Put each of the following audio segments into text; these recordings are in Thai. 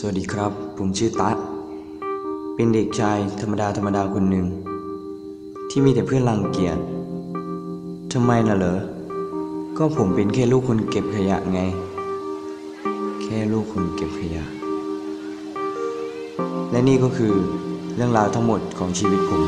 สวัสดีครับ ผมชื่อตั๊ดเป็นเด็กชายธรรมดาธรรมดาคนหนึ่ง ที่มีแต่เพื่อนรังเกียจทำไมน่ะเหรอ ก็ผมเป็นแค่ลูกคนเก็บขยะไง แค่ลูกคนเก็บขยะ และนี่ก็คือเรื่องราวทั้งหมดของชีวิตผม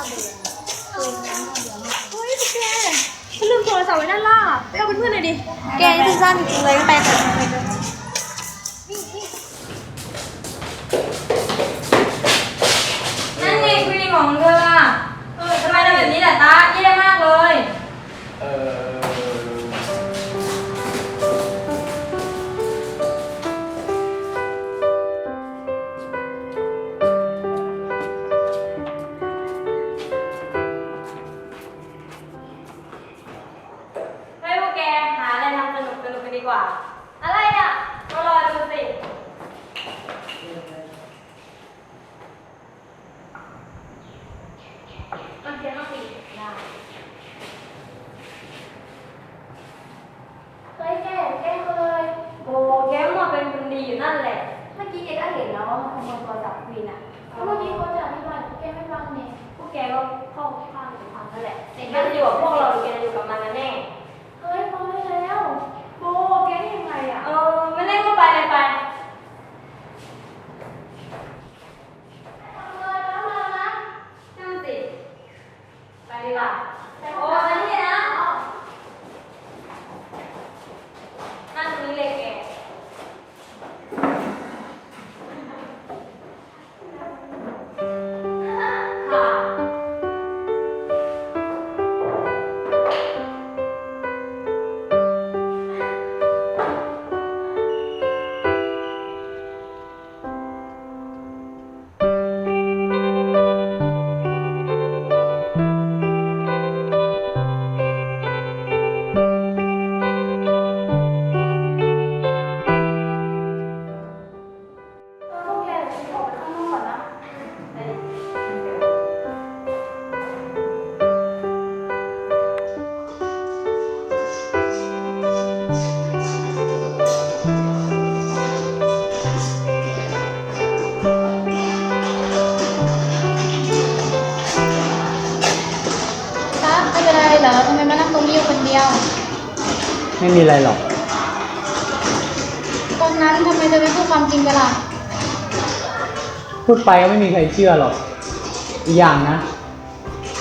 เฮ้ยแกฉันลืมโทรศัพท์ไว้ด้านล่างอะไปเอาเป็นเพื่อนหน่อยดิ แกนี่สั้นจริงเลยไปค่ะนั่นเองคุยของเธอเออทำไมทำแบบนี้ล่ะตาแย่ม ดีกว่า อะไรอะ ก็รอดูสิ มันเขียนว่าผิดได้เฮ้ยแกแกเขาเลยโอ้แกมาเป็นคนดีอยู่นั่นแหละ เมื่อกี้แกก็เห็นแล้วว่ามันขโมยโทรศัพท์ควีนอะแล้วเมื่อกี้เขาจะอธิบายแกไม่ฟังเนี่ยพวกแกก็เข้าข้างถึงทางนั่นแหละแกจะอยู่กับพวกเราหรือแกจะอยู่กับมันกันแน่ ไม่มีอะไรหรอก ตอนนั้นทำไมเธอไม่พูดความจริงกันล่ะ พูดไปก็ไม่มีใครเชื่อหรอก อีกอย่างนะ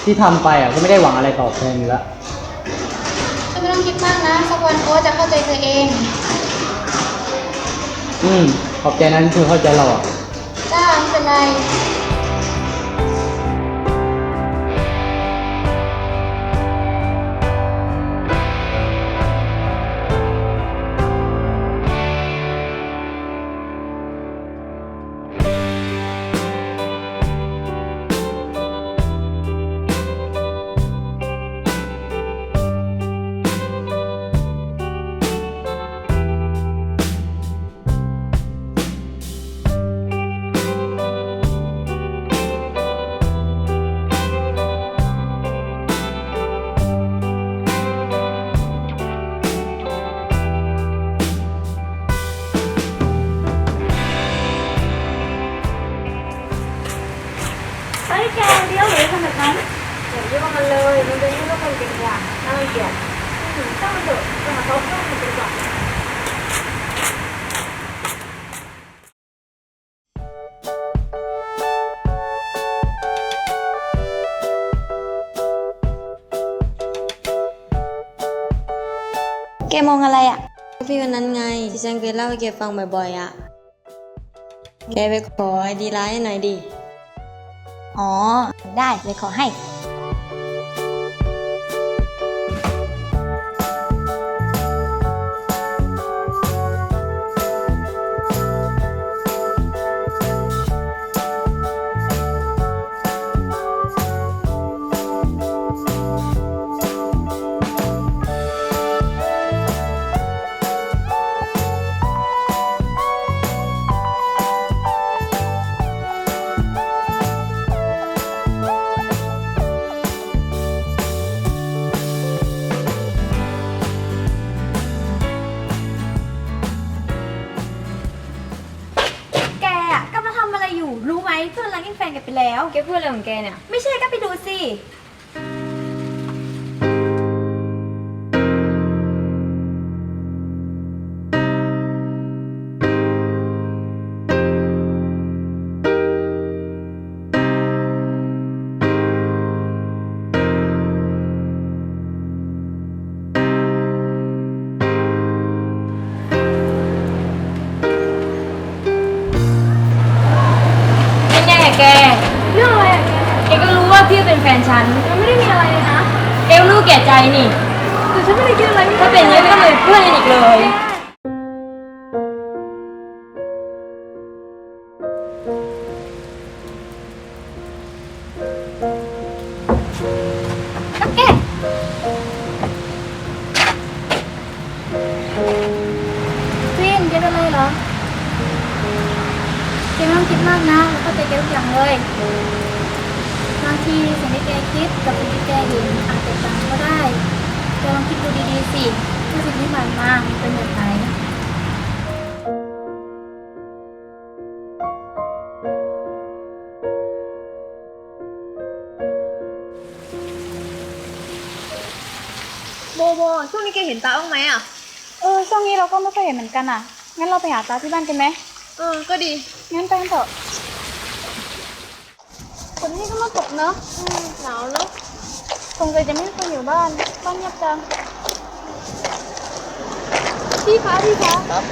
ที่ทำไปอะก็ไม่ได้หวังอะไรตอบแทนอยู่แล้ว เธอไม่ต้องคิดมากนะ สักวันโอ๊ตจะเข้าใจเธอเอง อืม ขอบใจนะที่เธอเข้าใจเราอะ จ้าไม่เป็นไร เรียกว่ามันเลย มันเป็นแค่ลูกคนเก่งอย่างน่ารังเกียจอืมช่างมันเถอะไปหาเขาเพื่อนมันดีกว่าแกมองอะไรอะ พี่วันนั้นไงที่ฉันเคยเล่าให้แกฟังบ่อยๆอะ แกไปขอไอดีไลน์ให้หน่อยดิ อ๋อ ได้เลยขอให้ เพื่อนรักยิ่งแฟนกันไปแล้ว แกพูดอะไรของแกเนี่ย ไม่ใช่ก็ไปดูสิ ฉัน มันไม่ได้มีอะไรเลยนะแกก็รู้แก่ใจนี่ แต่ฉันไม่ได้คิดอะไรไม่ถ้าเป็นอย่างนี้ก็เลยเพื่อนกันอีกเลยฟินแกเป็นไรเหรอแกไม่ต้องคิดมากนะแล้วก็ใจแกทุกอย่างเลยบางทีสิ่งที่แกคิดกับสิ่งที่แกเห็นอาจจะต่างก็ได้แกลองคิดดูดีๆสิว่าสิ่งที่ผ่านมามันเป็นแบบไหนโบโบช่วงนี้แกเห็นตาบ้างไหมอะ เออช่วงนี้เราก็ไม่ค่อยเห็นเหมือนกันอะ งั้นเราไปหาตาที่บ้านกันไหม เออ ก็ดี งั้นไปกันเถอะฝ นนี่ก็มาตกเนอะอืมหนาวเนอะคงใจจะไม่มีคนอยู่บ้านบ้านเงียบจังพี่คะพี่คะครับ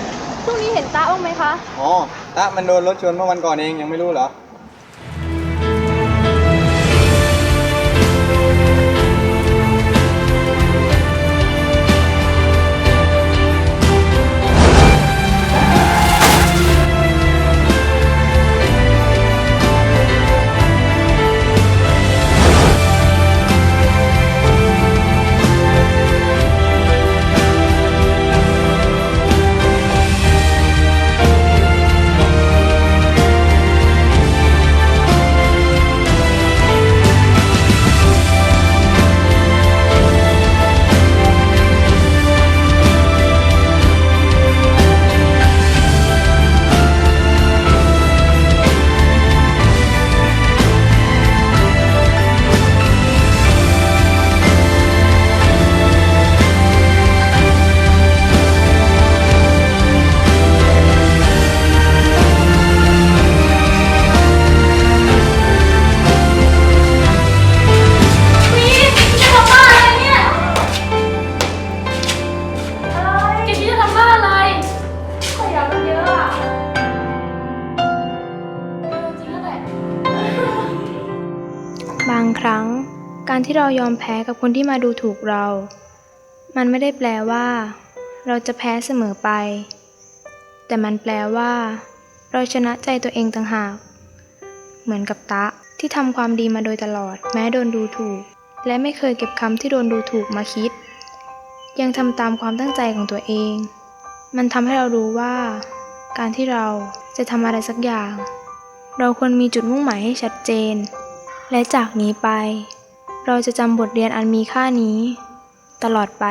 ช่วงนี้เห็นตาบ้างไหมคะ อ๋อตะมันโดนรถชนเมื่อวันก่อนเองยังไม่รู้เหรอ เรายอมแพ้กับคนที่มาดูถูกเรา มันไม่ได้แปลว่า เราจะแพ้เสมอไป แต่มันแปลว่า เราชนะใจตัวเองต่างหาก เหมือนกับตะที่ทำความดีมาโดยตลอด แม้โดนดูถูก และไม่เคยเก็บคำที่โดนดูถูกมาคิด ยังทำตามความตั้งใจของตัวเอง มันทำให้เรารู้ว่า การที่เราจะทำอะไรสักอย่าง เราควรมีจุดมุ่งหมายให้ชัดเจน และจากนี้ไป เราจะจำบทเรียนอันมีค่านี้ ตลอดไป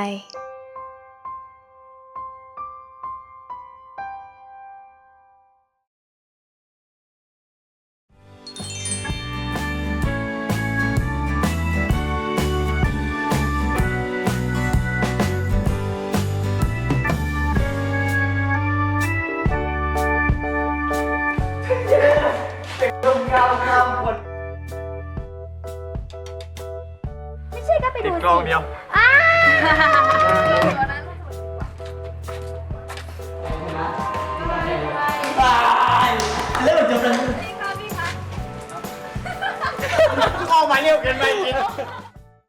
ล้องเดียวเริ่มจะเป็นพี่คะพี่คะเข้ามาเร็วเกินไปจริง